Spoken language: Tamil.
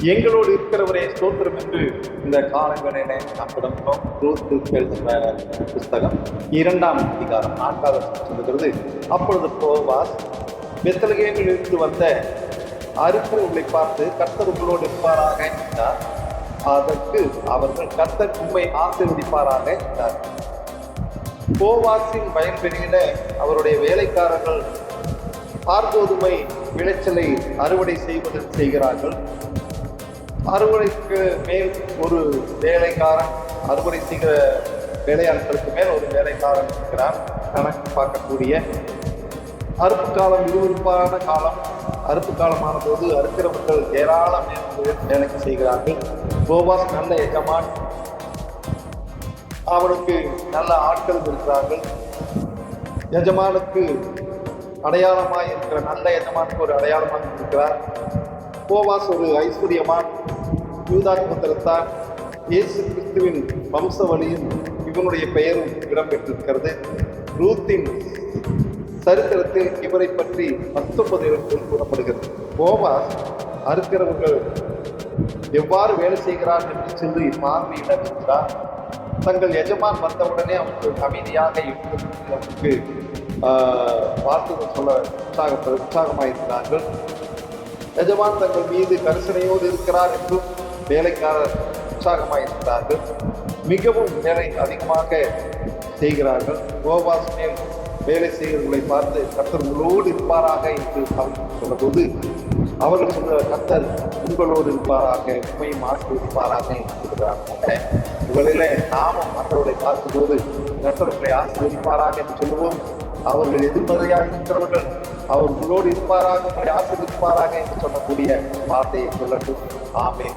எங்களோடு இருக்கிறவரே ஸ்தோத்திரம் என்று இந்த காலங்களிலே நாம் தொடங்குகிறோம் புஸ்தகம் இரண்டாம் அதிகாரம் நான்காவது சொல்லுகிறது. அப்பொழுது போவாஸ் பெத்தலகேமில் இருந்து வந்த அறுக்கிறவர்களை பார்த்து கர்த்தர் உங்களோடு இருப்பாராக என்றார். அதற்கு அவர்கள் கர்த்தர் உண்மை ஆசிர்வதிப்பாராக என்றார். போவாசின் வயல்வெளியில அவருடைய வேலைக்காரர்கள் பார்கோதுமை விளைச்சலை அறுவடை செய்வதற்கு செய்கிறார்கள். அறுவடைக்கு மேல் ஒரு வேலைக்காரன் அறுவடை செய்கிற வேலையாட்களுக்கு மேல் ஒரு வேலைக்காரன் இருக்கிறான். கணக்கு பார்க்கக்கூடிய அறுப்பு காலம் விறுவிறுப்பான காலம் அறுப்பு காலமான போது அறுக்கிறவர்கள் ஏராளம் வேலைக்கு செய்கிறார்கள். கோபாஸ் நல்ல எஜமான். அவனுக்கு நல்ல ஆட்கள் இருக்கிறார்கள். எஜமானுக்கு அடையாளமாக இருக்கிற நல்ல எஜமானுக்கு ஒரு அடையாளமாக இருக்கிறார். கோவாஸ் ஒரு ஐஸ்வர்யமான். யூதா கோத்திரத்தான் இயேசு கிறிஸ்துவின் வம்ச வழியில் இவனுடைய பெயரும் இடம்பெற்றிருக்கிறது. ரூத்தின் சரித்திரத்தில் இவரை பற்றி பத்தொன்பது இடத்தில் கூறப்படுகிறது. போவாஸ் அறுக்கிறவர்கள் எவ்வாறு வேலை செய்கிறார் என்று சென்று பார்வையிட இருக்கிறார் தங்கள் எஜமான் வந்தவுடனே அவர்கள் அமைதியாக அவருக்கு ஆஹ், சொல்ல உற்சாக உற்சாகமாக இருக்கிறார்கள் எஜமான் தங்கள் மீது கரிசனையோடு இருக்கிறார் என்றும் வேலைக்காரர் உற்சாகமாக இருக்கிறார்கள் மிகவும் வேலை அதிகமாக செய்கிறார்கள். கோபாசனில் வேலை செய்கிறவர்களை பார்த்து கத்தர் உங்களோடு இருப்பாராக என்று சொன்னபோது அவர்கள் சொன்ன கத்தர் உங்களோடு இருப்பாராக உண்மையும் ஆசீர்வதிப்பாராக என்று சொல்கிறார்கள் இவர்களிலே நாமும் மற்றவர்களை பார்க்கும்போது கத்தர்களை உங்களை என்று சொல்லுவோம். அவர்கள் எதிர்மறையாக இருக்கிறவர்கள் அவர் உங்களோடு இருப்பாராக உங்களை ஆசீர்வதிப்பாராக என்று சொல்லக்கூடிய வார்த்தையை சொல்லட்டும். ஆமே